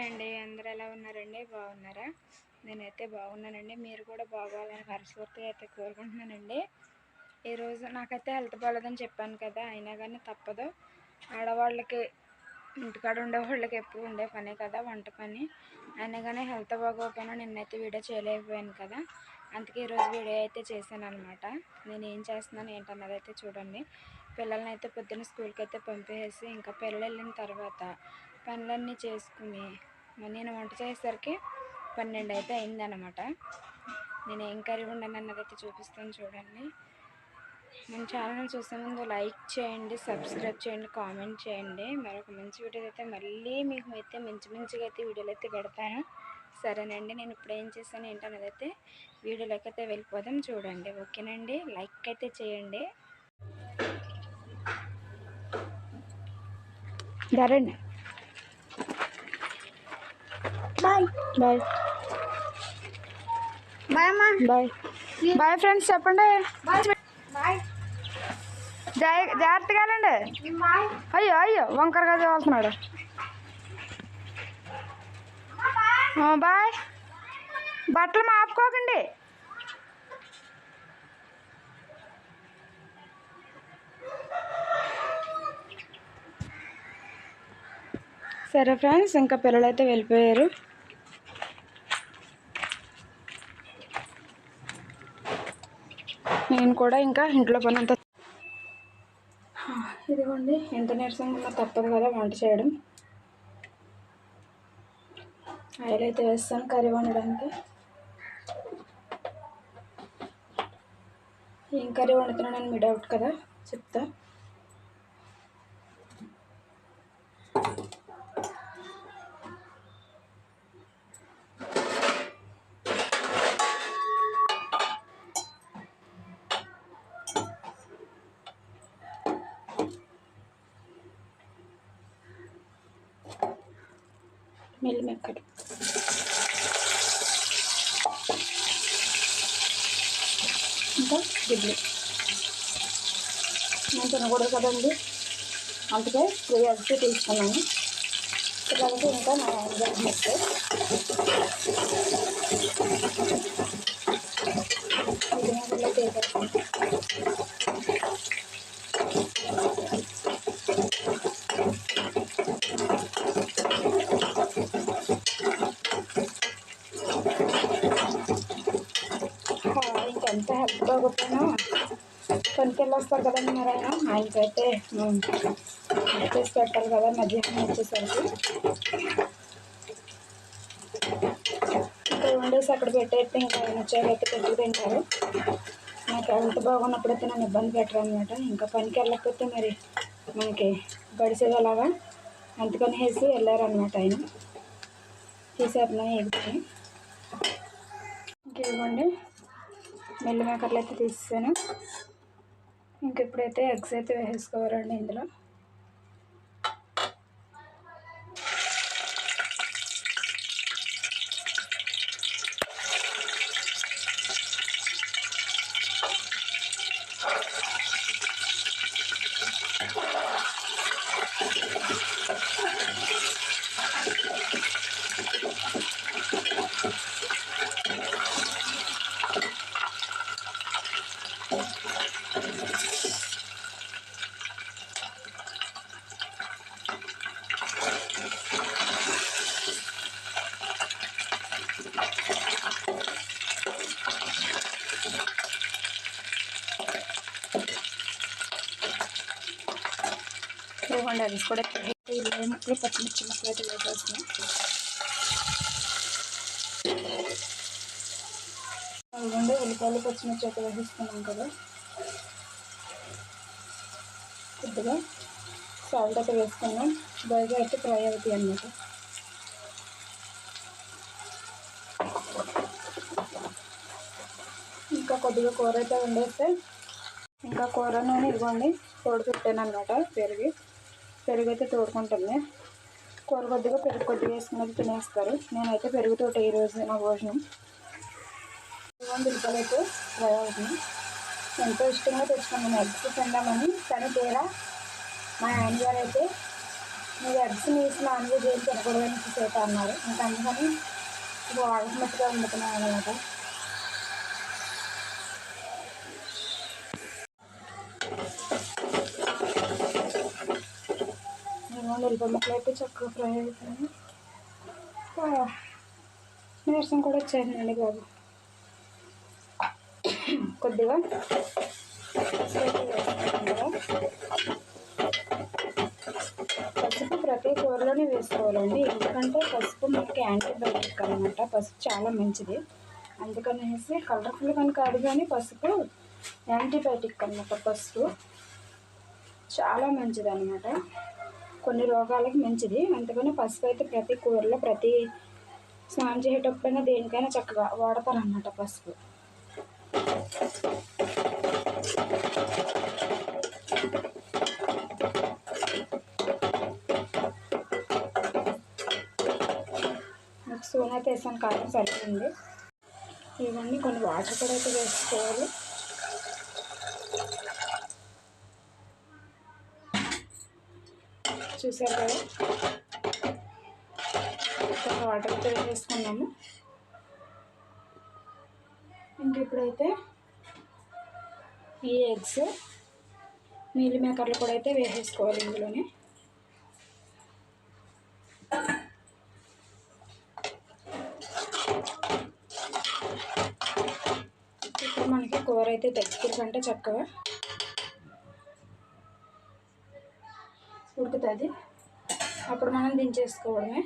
Hi అండి. అందరూ ఎలా ఉన్నారండి? బాగున్నారా? నేనైతే బాగున్నానండి. మీరు కూడా బాగోవాలని మనస్ఫూర్తిగా అయితే కోరుకుంటున్నానండి. ఈరోజు నాకైతే హెల్త్ బాగోలేదని చెప్పాను కదా. అయినా కానీ తప్పదు. ఆడవాళ్ళకి ఇంటికాడ ఉండేవాళ్ళకి ఎప్పుడు ఉండే పనే కదా వంట పని. అయినా కానీ హెల్త్ బాగోకపోయినా నిన్నైతే వీడియో చేయలేకపోయాను కదా. అందుకే ఈరోజు వీడియో అయితే చేశాను అనమాట నేను ఏం చేస్తున్నాను ఏంటన్నది అయితే చూడండి. పిల్లల్ని అయితే పొద్దున్న స్కూల్కి అయితే పంపేసి ఇంకా పిల్లలు వెళ్ళిన తర్వాత పనులన్నీ చేసుకుని నేను వంట చేసేసరికి పన్నెండు అయితే అయిందనమాట నేను ఏం కర్రీ ఉండను అన్నది చూపిస్తాను చూడండి. మన ఛానల్ చూసే ముందు లైక్ చేయండి సబ్స్క్రైబ్ చేయండి కామెంట్ చేయండి. మరొక మంచి వీడియో అయితే మళ్ళీ మీకు అయితే మంచి మంచిగా అయితే వీడియోలు అయితే పెడతాను. సరేనండి నేను ఇప్పుడు ఏం చేశాను ఏంటన్నది అయితే వీడియోలోకి అయితే వెళ్ళిపోదాం చూడండి. ఓకేనండి లైక్ అయితే చేయండి. ధరండి బాయ్. బాయ్ అమ్మా. బాయ్. బాయ్ ఫ్రెండ్స్ చెప్పండి. Bye bye. జా జాగ్రత్తగా వెళ్ళండి. అయ్యో అయ్యో వంకరగా చదువుతున్నాడు బాయ్. బట్టలు మాపుకోకండి. సరే ఫ్రెండ్స్ ఇంకా పిల్లలైతే వెళ్ళిపోయారు నేను కూడా ఇంకా ఇంట్లో పని అంతా ఇదిగోండి ఎంత నీరసంగా ఉన్నా తప్పదు కదా వంట చేయడం. ఆయిల్ అయితే వేస్తాను కర్రీ వండడానికి. ఏం కర్రీ వండుతున్నానని మీ డౌట్ కదా చెప్తా. మిల్ మెక్కర్ ఇంకా ఇడ్లీ. నేను తినకూడదు కదండి. అందుకే త్రీ ఎగ్స్ తీసుకున్నాను. పిల్లలకి ఇంకా నా ఎంజాయ్మెంట్ ఇది నేను చేసేస్తాను. ఎంత హెల్ప్ బాగోపోయినా పనికి వెళ్ళొస్తారు కదండి మరి ఆయన ఆయనకైతే ఉమ్, చేసి పెట్టాలి కదా మధ్యాహ్నం వచ్చేసరికి. ఇంకా వండేసి అక్కడ పెట్టేస్తే ఇంకా ఆయన వచ్చాకైతే పెట్టి తింటారు. నాకు హెల్త్ బాగున్నప్పుడైతే నన్ను ఇబ్బంది పెట్టరు అనమాట ఇంకా పనికి వెళ్ళకపోతే మరి మనకి గడిచేది అలాగా అందుకని వేసి వెళ్ళారనమాట ఆయన. తీసేస్తున్నాయి ఎగుతాయి ఇంకేవ్వండి మిల్ మేకర్లు అయితే తీసాను ఇంక ఇప్పుడైతే ఎగ్స్ అయితే వేసేసుకోవాలండి ఇందులో. ఇవ్వండి అది కూడా ఇరవై ముక్కలు పచ్చిమిర్చి ముక్కలు అయితే వేసేస్తున్నాం ఇవ్వండి ఉల్లిపాయలు పచ్చిమిర్చి అయితే వేసేస్తున్నాం కదా కొద్దిగా సాల్ట్ అయితే వేసుకున్నాం. బాగా అయితే ఫ్రై అవుతాయి అన్నమాట ఇంకా కొద్దిగా కూర అయితే వండేస్తే ఇంకా కూర నూనె ఇదిగోండి తోడు పెట్టాను అనమాట పెరిగి. పెరుగు అయితే తోడుకుంటుంది. కూర కొద్దిగా పెరుగు కొద్దిగా వేసుకున్నది తినేస్తారు. నేనైతే పెరుగుతోటి ఈరోజు నా భోజనం. ఇదిగోండి ఉల్లిపాయలు అయితే ఫ్రై అవుతుంది ఎంతో ఇష్టంగా తెచ్చుకున్నాను. ఎగ్స్ తిందామని కానీ తీరా మా ఆయన గారు అయితే మీరు ఎగ్స్ నీసి నాన్ వెజ్ ఏం తినకూడదని చూసేట అన్నారు. ఇంకా అందుకని వాళ్ళకి మట్టుగా వండుతున్నాను అనమాట నేను ఉల్లిపాయ ముక్కలు అయితే చక్కగా ఫ్రై అయిపోయింది నీరసం కూడా వచ్చేసిందండి బాబు. కొద్దిగా పసుపు పసుపు ప్రతి కూరలోనే వేసుకోవాలండి. ఎందుకంటే పసుపు మనకి యాంటీబయాటిక్ అనమాట పసుపు చాలా మంచిది. అందుకనేసి కలర్ఫుల్ కానీ కాదు కానీ పసుపు యాంటీబయాటిక్ అనమాట పసుపు చాలా మంచిది అనమాట కొన్ని రోగాలకి మంచిది. అందుకని పసుపు అయితే ప్రతి కూరలో ప్రతి స్నానం చేసేటప్పుడైనా దేనికైనా చక్కగా వాడతారనమాట పసుపు. మీకు అయితే వేసాను కారం సరిపోయింది. ఇవన్నీ కొన్ని వాటర్ కూడా అయితే వేసుకోవాలి. చూసారు కదా? కొన్ని వాటర్ అయితే వేసుకున్నాము ఇంక ఇప్పుడైతే ఈ ఎగ్స్ మీల్ మేకర్లు కూడా అయితే వేసేసుకోవాలి ఇందులోనే. ఇప్పుడు మనకి కూర అయితే దగ్గర కంటే చక్కగా అది. అప్పుడు మనం దించేసుకోవడమే.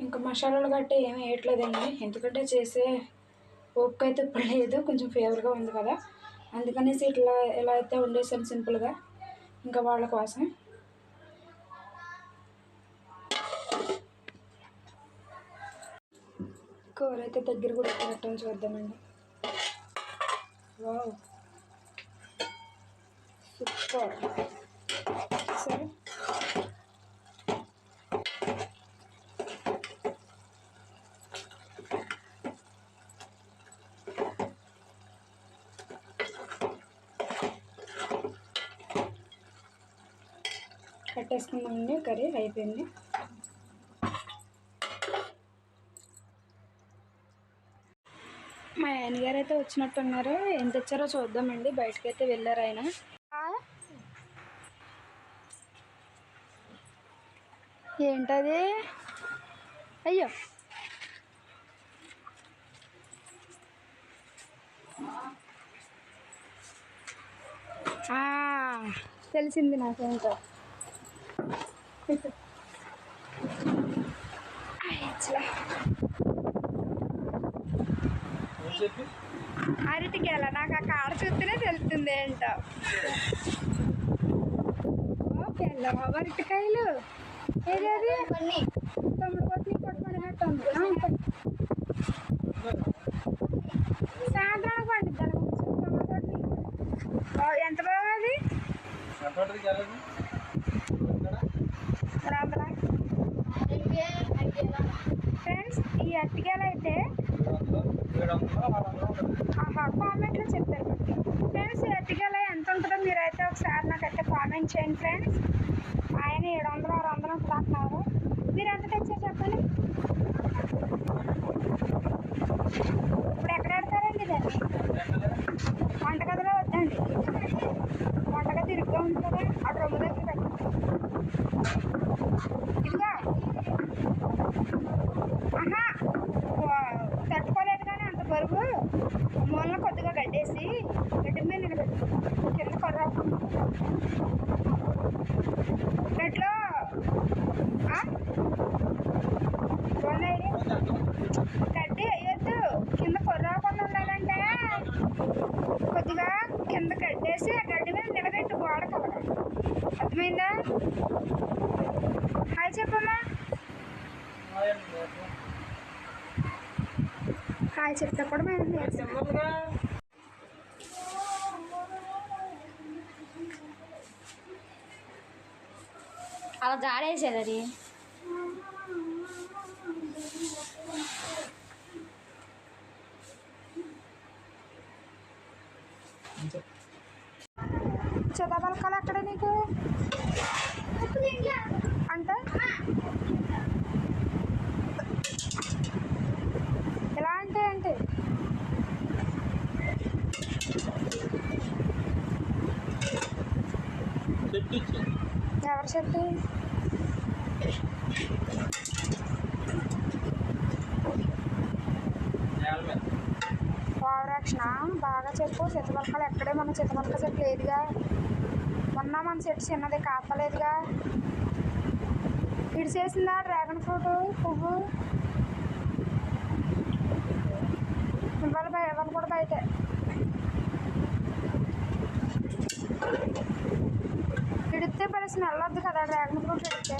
ఇంకా మసాలాలు గట్టే ఏమి వేయట్లేదండి. ఎందుకంటే చేసే ఓపిక అయితే ఇప్పుడు లేదు. కొంచెం ఫేవర్గా ఉంది కదా. అందుకనేసి ఇట్లా ఎలా అయితే ఉండేసాను సింపుల్గా. ఇంకా వాళ్ళ కోసం. కూర అయితే దగ్గర కూడా పెట్టడం చూద్దామండి. వావ్. సూపర్. సరే. కట్టేసుకుందామండి కర్రీ అయిపోయింది. మా ఆయన గారు అయితే వచ్చినట్టున్నారు. ఏం తెచ్చారో చూద్దామండి. బయటకైతే అయితే వెళ్ళారు ఆయన. ఏంటది అయ్యో. తెలిసింది నాకేంటో. అయ్యచ్చలా. అరటికాయల? నాకు ఆ కాడ చూస్తేనే తెలుస్తుంది ఏంటో ఓకే అరటికాయలు. ఏది అది కొన్ని తమ్ముడు కొట్టి కొట్టుకున్నట్టు ఉంది ఆ, కొట్టు. సాయంత్రానికి పండిద్దాం తమ్ముడు కొట్టి బా- ఎంత బాగుంది రాబరా ఐడియా ఫ్రెండ్స్ ఈ అరటికాయలు అయితే ఆహా కామెంట్లో చెప్తారు ఫ్రెండ్స్ ఈ అరటికాయలు ఎంత ఉంటుందో మీరైతే ఒకసారి నాకైతే కామెంట్ చేయండి ఫ్రెండ్స్ ఏడు వందలు ఆరు వందలు అంటున్నారు మీరు ఎంత తెచ్చారు చెప్పండి ఇప్పుడు ఎక్కడ పెడతారండి దాన్ని వంటగదిలో వద్దండి వంటగది ఇరుగ్గా ఉంది కదా ఆ రొమ్ము దగ్గర పెట్టండి ఇదిగో ఆహా వా- తట్టుకోలేదు కానీ అంత బరువు మూలన కొద్దిగా గడ్డేసి గడ్డి మీద నిలబెట్టు కింద కొర్ర గట్లో ఆ? ఉన్నాయి. గడ్డి వేయొద్దు కింద కొర్రాకుండా ఉండాలంటే కొద్దిగా కింద గడ్డేసి ఆ గడ్డి మీద నిలబెట్టు గోడ కలగా అర్థమైందా హాయ్ చెప్పమ్మా హాయ్ చెప్తే కూడా మేము నేర్చుకున్నాం అలా జాడేసేది అది చదవాలి అక్కడ నీకు? అంటే? ఎలా అంటే అంటే ఎవరు చెప్తే లక్షణ బాగా చెప్పు. చిత్తపలకలు ఎక్కడే మన చిత్తపలక చెట్టు లేదుగా. మొన్న మన చెట్టు చిన్నది కాపలేదుగా. ఇడిచేసిందా డ్రాగన్ ఫ్రూట్ పువ్వు? ఇవాళ బయ ఇవాళ కూడా బయటే. ఇడితే మరి స్మెల్ వద్దు కదా డ్రాగన్ ఫ్రూట్ ఇడితే